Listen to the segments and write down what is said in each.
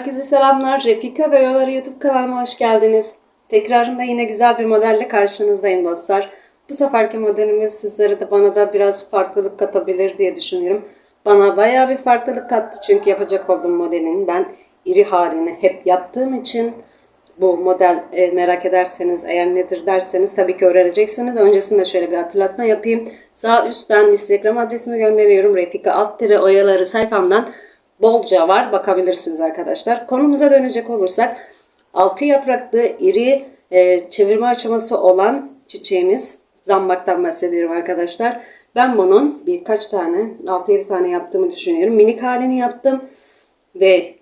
Herkese selamlar. Refika ve Yolları YouTube kanalıma hoş geldiniz. Tekrarında yine güzel bir modelle karşınızdayım dostlar. Bu seferki modelimiz sizlere de bana da biraz farklılık katabilir diye düşünüyorum. Bana bayağı bir farklılık kattı çünkü yapacak olduğum modelin ben iri halini hep yaptığım için bu model e, merak ederseniz eğer nedir derseniz tabii ki öğreneceksiniz. Öncesinde şöyle bir hatırlatma yapayım. Sağ üstten Instagram adresimi gönderiyorum. Refika Alttire Oyaları sayfamdan bolca var. Bakabilirsiniz arkadaşlar. Konumuza dönecek olursak altı yapraklı iri e, çevirme aşaması olan çiçeğimiz zambaktan bahsediyorum arkadaşlar. Ben bunun birkaç tane 6-7 tane yaptığımı düşünüyorum. Minik halini yaptım ve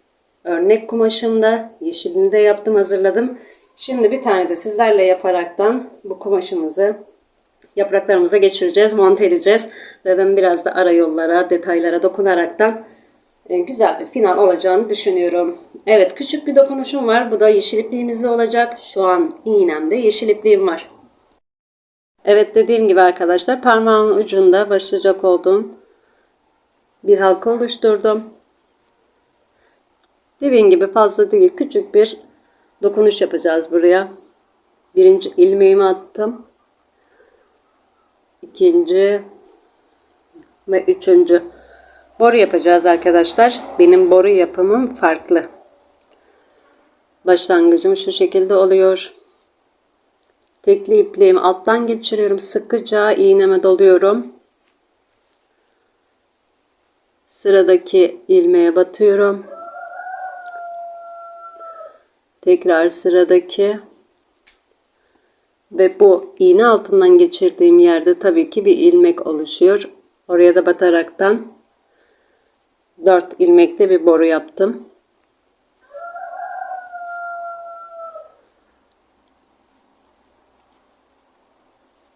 örnek kumaşımda yeşilini de yaptım hazırladım. Şimdi bir tane de sizlerle yaparaktan bu kumaşımızı yapraklarımıza geçireceğiz, monte edeceğiz. Ve ben biraz da ara yollara, detaylara dokunaraktan güzel bir final olacağını düşünüyorum. Evet küçük bir dokunuşum var. Bu da yeşil ipliğimizde olacak. Şu an iğnemde yeşil ipliğim var. Evet dediğim gibi arkadaşlar parmağımın ucunda başlayacak olduğum bir halka oluşturdum. Dediğim gibi fazla değil küçük bir dokunuş yapacağız buraya. Birinci ilmeğimi attım. İkinci ve üçüncü boru yapacağız arkadaşlar. Benim boru yapımım farklı. Başlangıcım şu şekilde oluyor. Tekli ipliğimi alttan geçiriyorum. Sıkıca iğneme doluyorum. Sıradaki ilmeğe batıyorum. Tekrar sıradaki ve bu iğne altından geçirdiğim yerde tabii ki bir ilmek oluşuyor. Oraya da bataraktan 4 ilmekte bir boru yaptım.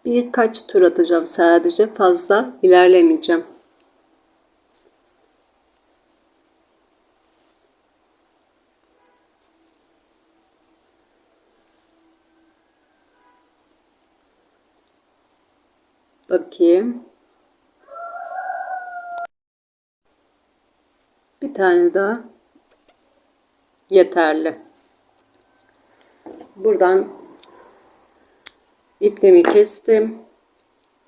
Birkaç tur atacağım sadece fazla ilerlemeyeceğim. Bakayım. Bir tane daha yeterli. Buradan ipliğimi kestim.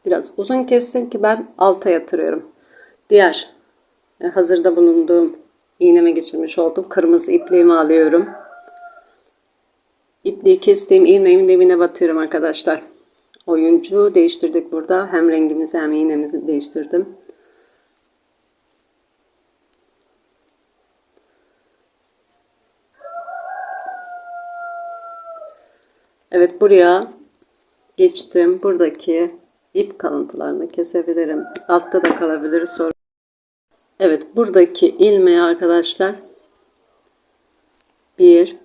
Biraz uzun kestim ki ben alta yatırıyorum. Diğer e, hazırda bulunduğum iğneme geçirmiş olduğum kırmızı ipliğimi alıyorum. İpliği kestiğim ilmeğimin dibine batıyorum arkadaşlar. Oyuncu değiştirdik burada. Hem rengimizi hem iğnemizi değiştirdim. Evet buraya geçtim. Buradaki ip kalıntılarını kesebilirim. Altta da kalabilir sonra. Evet buradaki ilmeği arkadaşlar bir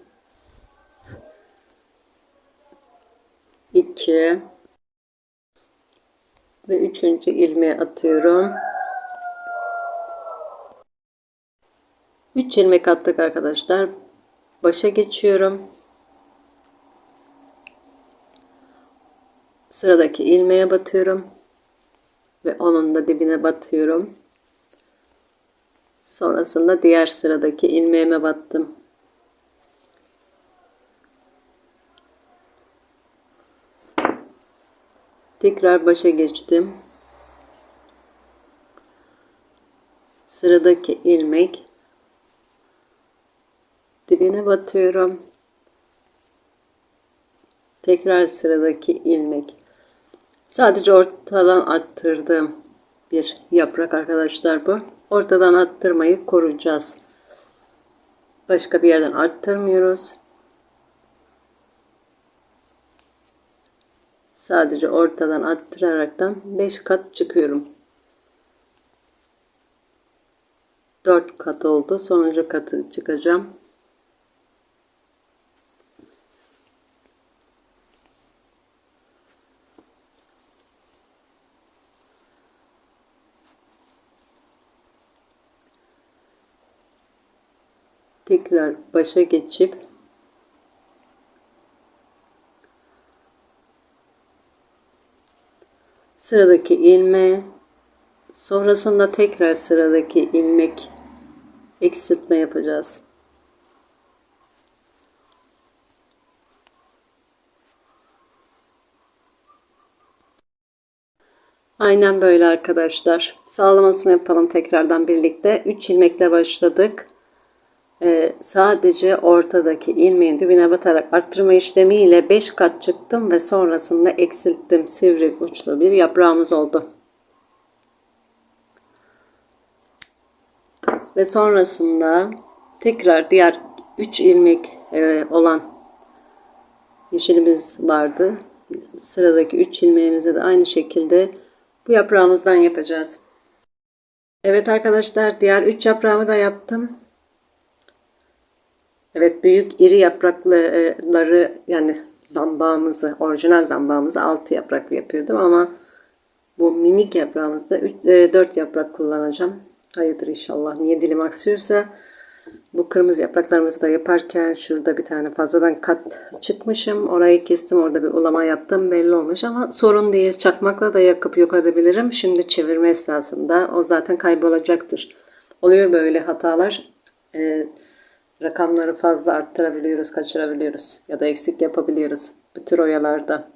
iki ve üçüncü ilmeği atıyorum. 3 ilmek attık arkadaşlar. Başa geçiyorum. Sıradaki ilmeğe batıyorum. Ve onun da dibine batıyorum. Sonrasında diğer sıradaki ilmeğime battım. Tekrar başa geçtim. Sıradaki ilmek dibine batıyorum. Tekrar sıradaki ilmek. Sadece ortadan attırdığım bir yaprak arkadaşlar bu. Ortadan attırmayı koruyacağız. Başka bir yerden arttırmıyoruz. Sadece ortadan attıraraktan 5 kat çıkıyorum. 4 kat oldu. Sonuncu katı çıkacağım. tekrar başa geçip sıradaki ilme sonrasında tekrar sıradaki ilmek eksiltme yapacağız. Aynen böyle arkadaşlar. Sağlamasını yapalım tekrardan birlikte. 3 ilmekle başladık. Ee, sadece ortadaki ilmeğin dibine batarak arttırma işlemiyle 5 kat çıktım ve sonrasında eksilttim. Sivri uçlu bir yaprağımız oldu. Ve sonrasında tekrar diğer 3 ilmek e, olan yeşilimiz vardı. Sıradaki 3 ilmeğimize de aynı şekilde bu yaprağımızdan yapacağız. Evet arkadaşlar diğer 3 yaprağımı da yaptım. Evet büyük iri yaprakları yani zambağımızı, orijinal zambağımızı 6 yapraklı yapıyordum ama bu minik yaprağımızda 4 yaprak kullanacağım. Hayırdır inşallah. Niye dilim aksıyorsa bu kırmızı yapraklarımızı da yaparken şurada bir tane fazladan kat çıkmışım. Orayı kestim. Orada bir ulama yaptım. Belli olmuş ama sorun değil. Çakmakla da yakıp yok edebilirim. Şimdi çevirme esnasında o zaten kaybolacaktır. Oluyor böyle hatalar. Ee, rakamları fazla arttırabiliyoruz, kaçırabiliyoruz ya da eksik yapabiliyoruz bu tür oyalarda.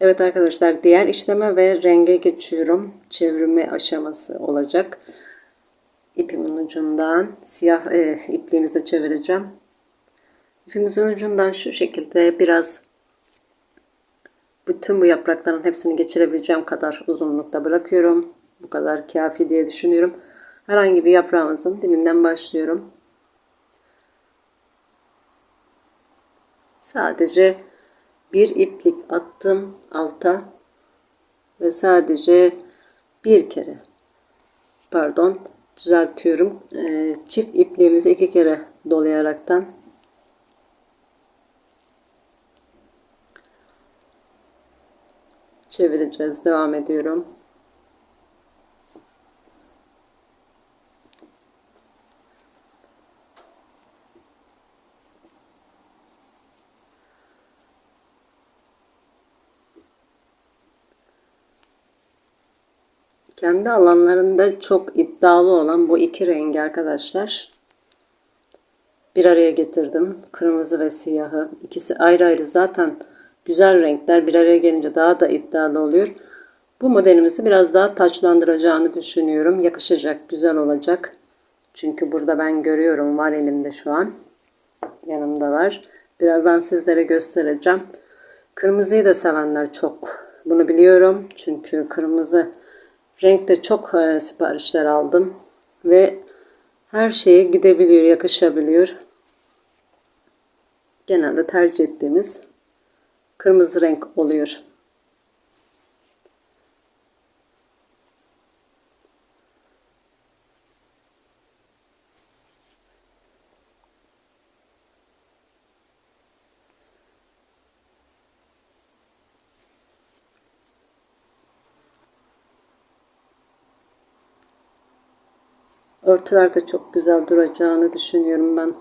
Evet arkadaşlar diğer işleme ve renge geçiyorum. Çevirme aşaması olacak ipimin ucundan siyah e, ipliğimizi çevireceğim. İpimizin ucundan şu şekilde biraz bütün bu yaprakların hepsini geçirebileceğim kadar uzunlukta bırakıyorum. Bu kadar kafi diye düşünüyorum. Herhangi bir yaprağımızın dibinden başlıyorum. Sadece bir iplik attım alta ve sadece bir kere pardon düzeltiyorum. Ee, çift ipliğimizi iki kere dolayaraktan çevireceğiz. Devam ediyorum. Kendi alanlarında çok iddialı olan bu iki rengi arkadaşlar bir araya getirdim. Kırmızı ve siyahı. İkisi ayrı ayrı zaten güzel renkler. Bir araya gelince daha da iddialı oluyor. Bu modelimizi biraz daha taçlandıracağını düşünüyorum. Yakışacak, güzel olacak. Çünkü burada ben görüyorum var elimde şu an. Yanımdalar. Birazdan sizlere göstereceğim. Kırmızıyı da sevenler çok. Bunu biliyorum. Çünkü kırmızı Renkte çok e, siparişler aldım ve her şeye gidebiliyor, yakışabiliyor. Genelde tercih ettiğimiz kırmızı renk oluyor. Örtüler de çok güzel duracağını düşünüyorum ben.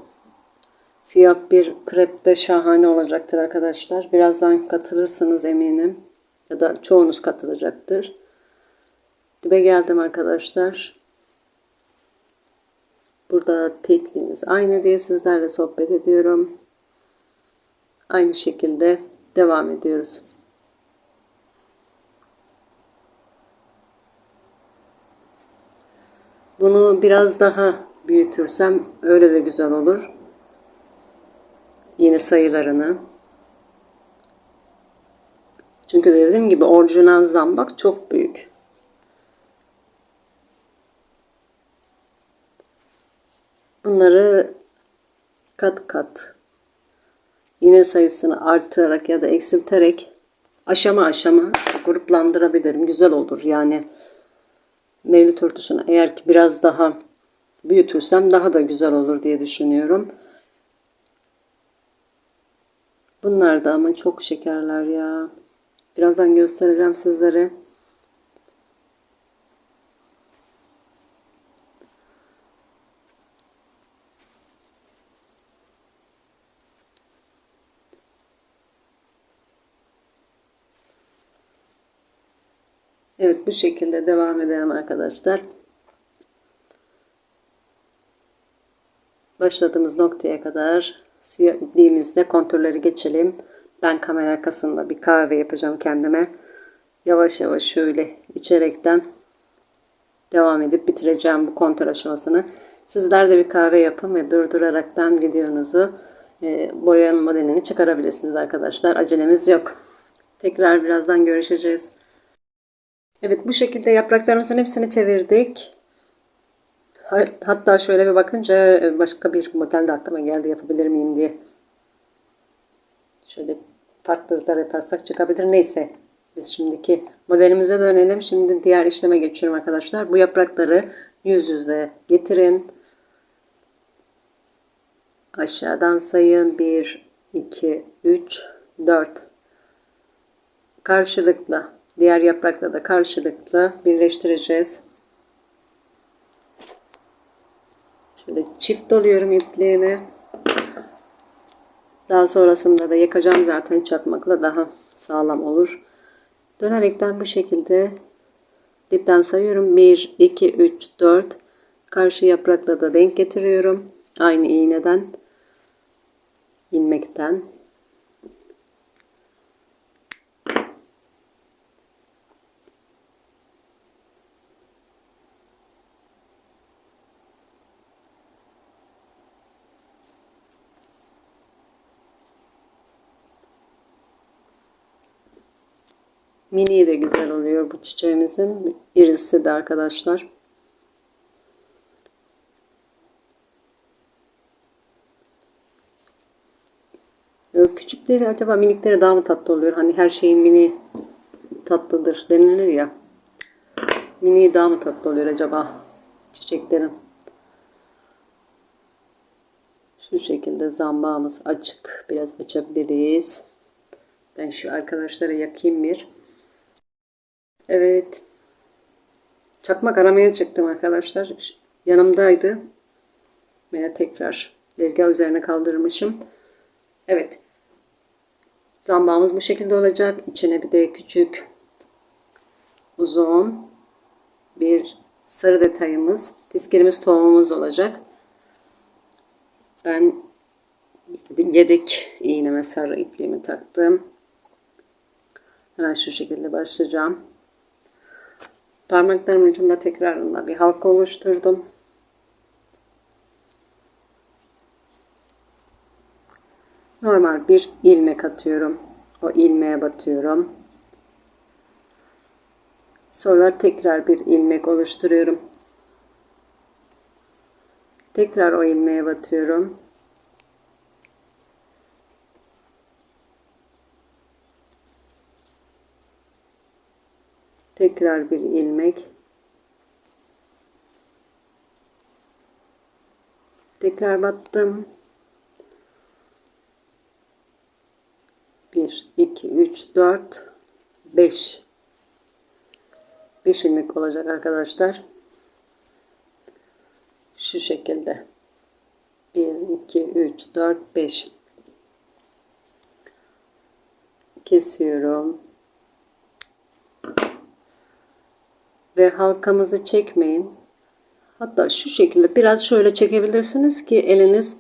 Siyah bir krep de şahane olacaktır arkadaşlar. Birazdan katılırsınız eminim. Ya da çoğunuz katılacaktır. Dibe geldim arkadaşlar. Burada tekliğimiz aynı diye sizlerle sohbet ediyorum. Aynı şekilde devam ediyoruz. Bunu biraz daha büyütürsem öyle de güzel olur. Yine sayılarını. Çünkü dediğim gibi orijinal zambak çok büyük. Bunları kat kat yine sayısını artırarak ya da eksilterek aşama aşama gruplandırabilirim. Güzel olur yani mevlüt örtüsünü eğer ki biraz daha büyütürsem daha da güzel olur diye düşünüyorum. Bunlar da ama çok şekerler ya. Birazdan göstereceğim sizlere. Evet bu şekilde devam edelim arkadaşlar. Başladığımız noktaya kadar siyah ipliğimizle kontürleri geçelim. Ben kamera arkasında bir kahve yapacağım kendime. yavaş yavaş şöyle içerekten devam edip bitireceğim bu kontrol aşamasını. Sizler de bir kahve yapın ve durduraraktan videonuzu e, modelini çıkarabilirsiniz arkadaşlar. Acelemiz yok. Tekrar birazdan görüşeceğiz. Evet bu şekilde yapraklarımızın hepsini çevirdik. Hatta şöyle bir bakınca e, başka bir model de aklıma geldi yapabilir miyim diye. Şöyle farklılıklar yaparsak çıkabilir. Neyse biz şimdiki modelimize dönelim. Şimdi diğer işleme geçiyorum arkadaşlar. Bu yaprakları yüz yüze getirin. Aşağıdan sayın. 1, 2, 3, 4. Karşılıklı. Diğer yaprakla da karşılıklı birleştireceğiz. Şöyle çift doluyorum ipliğimi. Daha sonrasında da yakacağım zaten çakmakla daha sağlam olur. Dönerekten bu şekilde dipten sayıyorum. 1, 2, 3, 4. Karşı yaprakla da denk getiriyorum. Aynı iğneden ilmekten Mini de güzel oluyor bu çiçeğimizin. irisi de arkadaşlar. Ee, küçükleri acaba minikleri daha mı tatlı oluyor? Hani her şeyin mini tatlıdır denilir ya. Mini daha mı tatlı oluyor acaba çiçeklerin? Şu şekilde zambağımız açık. Biraz açabiliriz. Ben şu arkadaşlara yakayım bir. Evet. Çakmak aramaya çıktım arkadaşlar. Yanımdaydı. Ve tekrar tezgah üzerine kaldırmışım. Evet. Zambağımız bu şekilde olacak. İçine bir de küçük uzun bir sarı detayımız, piskirimiz tohumumuz olacak. Ben yedek iğneme sarı ipliğimi taktım. Hemen şu şekilde başlayacağım. Parmaklarımın ucunda tekrarında bir halka oluşturdum. Normal bir ilmek atıyorum. O ilmeğe batıyorum. Sonra tekrar bir ilmek oluşturuyorum. Tekrar o ilmeğe batıyorum. Tekrar bir ilmek. Tekrar battım. 1 2 3 4 5 5 ilmek olacak arkadaşlar. Şu şekilde. 1 2 3 4 5 kesiyorum. Ve halkamızı çekmeyin. Hatta şu şekilde biraz şöyle çekebilirsiniz ki eliniz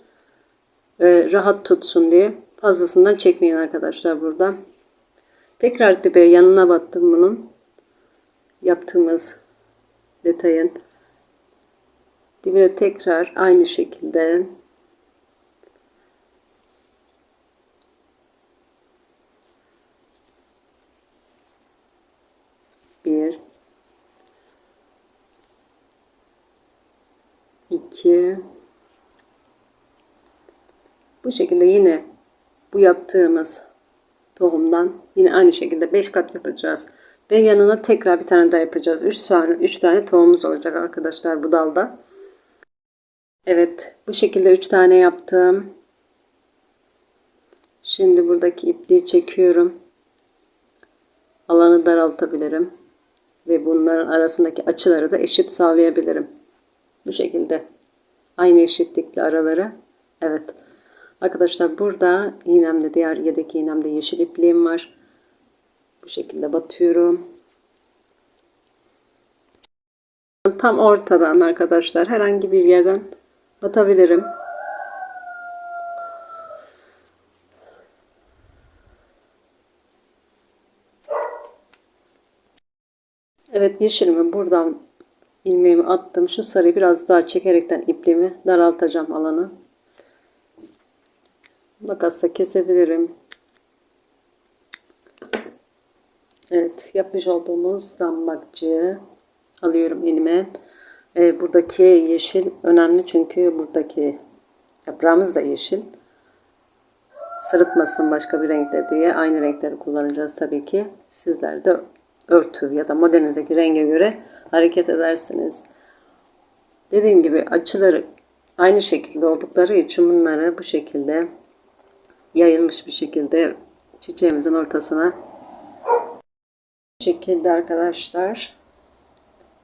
e, rahat tutsun diye. Fazlasından çekmeyin arkadaşlar burada. Tekrar dibe yanına battım bunun. Yaptığımız detayın. Dibine tekrar aynı şekilde bir 2 bu şekilde yine bu yaptığımız tohumdan yine aynı şekilde 5 kat yapacağız. Ve yanına tekrar bir tane daha yapacağız. 3 tane 3 tane tohumumuz olacak arkadaşlar bu dalda. Evet, bu şekilde 3 tane yaptım. Şimdi buradaki ipliği çekiyorum. Alanı daraltabilirim ve bunların arasındaki açıları da eşit sağlayabilirim. Bu şekilde. Aynı eşitlikli araları. Evet. Arkadaşlar burada iğnemde diğer yedek iğnemde yeşil ipliğim var. Bu şekilde batıyorum. Tam ortadan arkadaşlar herhangi bir yerden batabilirim. Evet yeşilimi buradan ilmeğimi attım. Şu sarıyı biraz daha çekerekten ipliğimi daraltacağım alanı. Makasla kesebilirim. Evet yapmış olduğumuz zambakçığı alıyorum elime. Ee, buradaki yeşil önemli çünkü buradaki yaprağımız da yeşil. Sırıtmasın başka bir renkte diye aynı renkleri kullanacağız tabii ki. Sizler de örtü ya da modelinizdeki renge göre hareket edersiniz. Dediğim gibi açıları aynı şekilde oldukları için bunları bu şekilde yayılmış bir şekilde çiçeğimizin ortasına bu şekilde arkadaşlar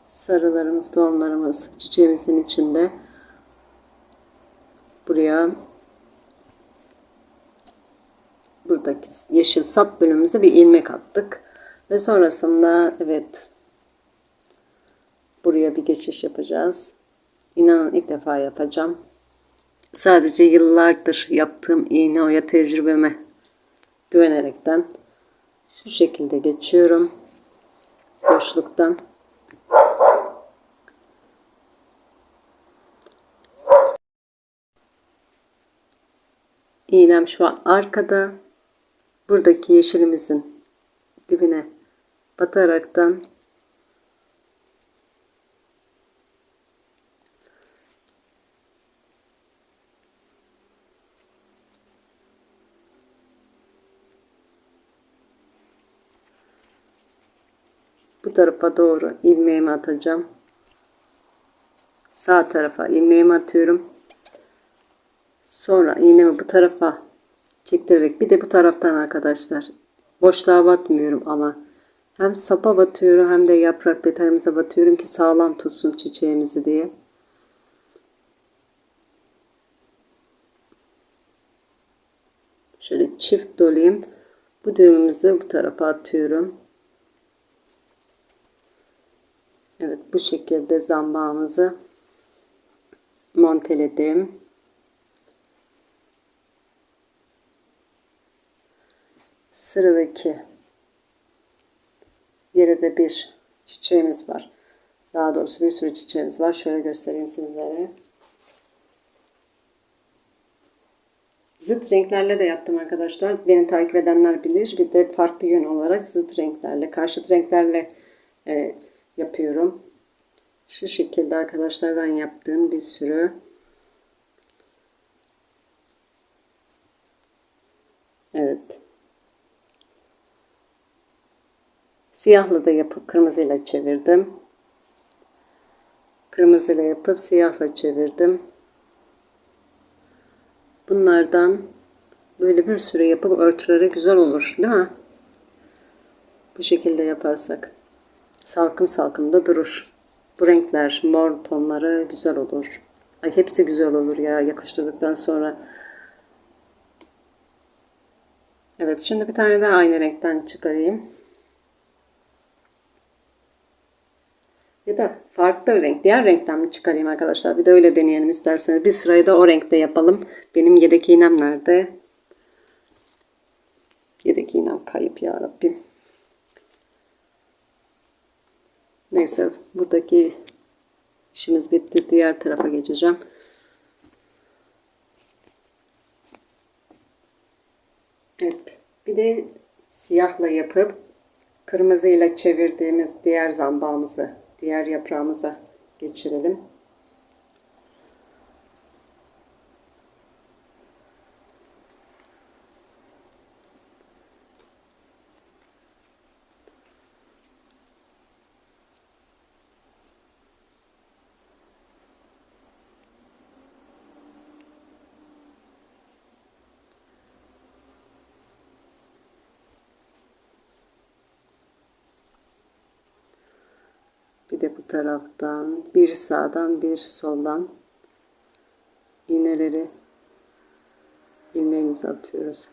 sarılarımız, tohumlarımız çiçeğimizin içinde buraya buradaki yeşil sap bölümümüze bir ilmek attık. Ve sonrasında evet buraya bir geçiş yapacağız. İnanın ilk defa yapacağım. Sadece yıllardır yaptığım iğne oya tecrübeme güvenerekten şu şekilde geçiyorum. Boşluktan. İğnem şu an arkada. Buradaki yeşilimizin dibine bataraktan tarafa doğru ilmeğimi atacağım. Sağ tarafa ilmeğimi atıyorum. Sonra iğnemi bu tarafa çektirerek bir de bu taraftan arkadaşlar boşluğa batmıyorum ama hem sapa batıyorum hem de yaprak detayımıza batıyorum ki sağlam tutsun çiçeğimizi diye. Şöyle çift dolayım. Bu düğümümüzü bu tarafa atıyorum. Evet bu şekilde zambağımızı monteledim. Sıradaki yere de bir çiçeğimiz var. Daha doğrusu bir sürü çiçeğimiz var. Şöyle göstereyim sizlere. Zıt renklerle de yaptım arkadaşlar. Beni takip edenler bilir. Bir de farklı yön olarak zıt renklerle, karşıt renklerle e, yapıyorum. Şu şekilde arkadaşlardan yaptığım bir sürü Evet. Siyahla da yapıp kırmızıyla çevirdim. Kırmızıyla yapıp siyahla çevirdim. Bunlardan böyle bir sürü yapıp örtülere güzel olur değil mi? Bu şekilde yaparsak. Salkım salkım da durur. Bu renkler, mor tonları güzel olur. Ay hepsi güzel olur ya yakıştırdıktan sonra. Evet şimdi bir tane daha aynı renkten çıkarayım. Ya da farklı renk, diğer renkten mi çıkarayım arkadaşlar? Bir de öyle deneyelim isterseniz. Bir sırayı da o renkte yapalım. Benim yedek iğnem nerede? Yedek iğnem kayıp ya Rabbim. Neyse buradaki işimiz bitti. Diğer tarafa geçeceğim. Evet. Bir de siyahla yapıp kırmızıyla çevirdiğimiz diğer zambağımızı, diğer yaprağımıza geçirelim. Bir de bu taraftan bir sağdan bir soldan iğneleri ilmeğimizi atıyoruz.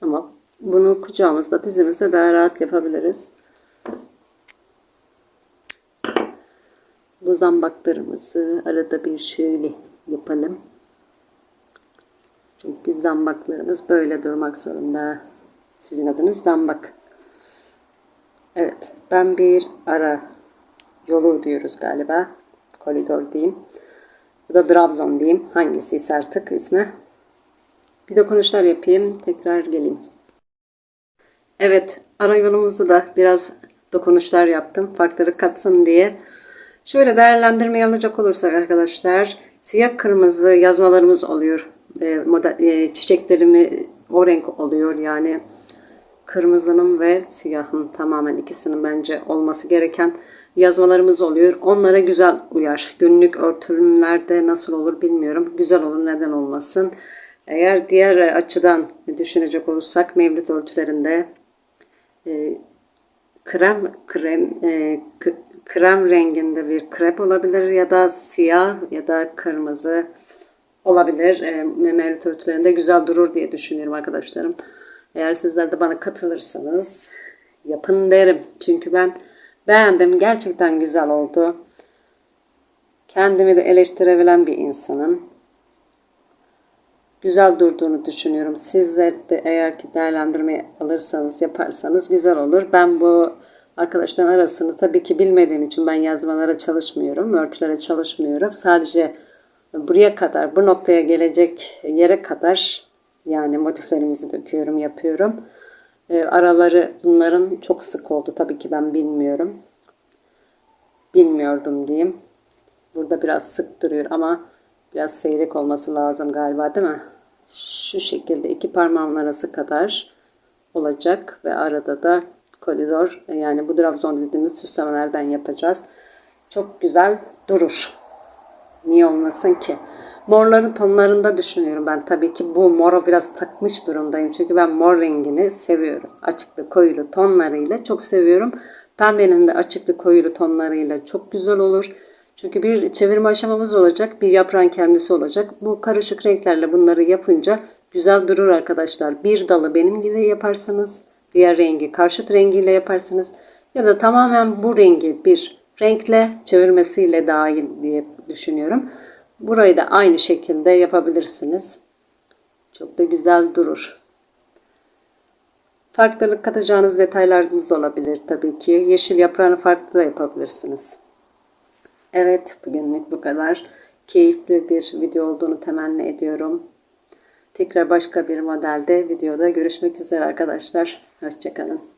Ama bunu kucağımızda dizimizde daha rahat yapabiliriz. Bu zambaklarımızı arada bir şöyle yapalım. Çünkü zambaklarımız böyle durmak zorunda. Sizin adınız zambak. Evet. Ben bir ara yolu diyoruz galiba. Koridor diyeyim. Ya da Trabzon diyeyim. Hangisi ise artık ismi. Bir dokunuşlar yapayım. Tekrar geleyim. Evet. Ara yolumuzu da biraz dokunuşlar yaptım. Farkları katsın diye. Şöyle değerlendirmeye alacak olursak arkadaşlar. Siyah kırmızı yazmalarımız oluyor. E, model, e, çiçeklerimi o renk oluyor. Yani kırmızının ve siyahın tamamen ikisinin bence olması gereken yazmalarımız oluyor. Onlara güzel uyar. Günlük örtülümlerde nasıl olur bilmiyorum. Güzel olur neden olmasın. Eğer diğer açıdan düşünecek olursak mevlüt örtülerinde e, krem krem e, krem renginde bir krep olabilir ya da siyah ya da kırmızı olabilir. E, mevlüt örtülerinde güzel durur diye düşünüyorum arkadaşlarım. Eğer sizler de bana katılırsanız yapın derim. Çünkü ben beğendim. Gerçekten güzel oldu. Kendimi de eleştirebilen bir insanım. Güzel durduğunu düşünüyorum. Sizler de eğer ki değerlendirme alırsanız, yaparsanız güzel olur. Ben bu arkadaşların arasını tabii ki bilmediğim için ben yazmalara çalışmıyorum, örtülere çalışmıyorum. Sadece buraya kadar, bu noktaya gelecek yere kadar yani motiflerimizi döküyorum, yapıyorum. E, araları bunların çok sık oldu. Tabii ki ben bilmiyorum. Bilmiyordum diyeyim. Burada biraz sık duruyor ama biraz seyrek olması lazım galiba değil mi? Şu şekilde iki parmağımın arası kadar olacak ve arada da koridor yani bu Trabzon dediğimiz süslemelerden yapacağız. Çok güzel durur. Niye olmasın ki? Morların tonlarında düşünüyorum ben. Tabii ki bu mora biraz takmış durumdayım. Çünkü ben mor rengini seviyorum. Açıklı koyulu tonlarıyla çok seviyorum. Pembenin de açıklı koyulu tonlarıyla çok güzel olur. Çünkü bir çevirme aşamamız olacak. Bir yaprağın kendisi olacak. Bu karışık renklerle bunları yapınca güzel durur arkadaşlar. Bir dalı benim gibi yaparsınız. Diğer rengi karşıt rengiyle yaparsınız. Ya da tamamen bu rengi bir renkle çevirmesiyle dahil diye düşünüyorum. Burayı da aynı şekilde yapabilirsiniz. Çok da güzel durur. Farklılık katacağınız detaylarınız olabilir tabii ki. Yeşil yaprağını farklı da yapabilirsiniz. Evet bugünlük bu kadar. Keyifli bir video olduğunu temenni ediyorum. Tekrar başka bir modelde videoda görüşmek üzere arkadaşlar. Hoşçakalın.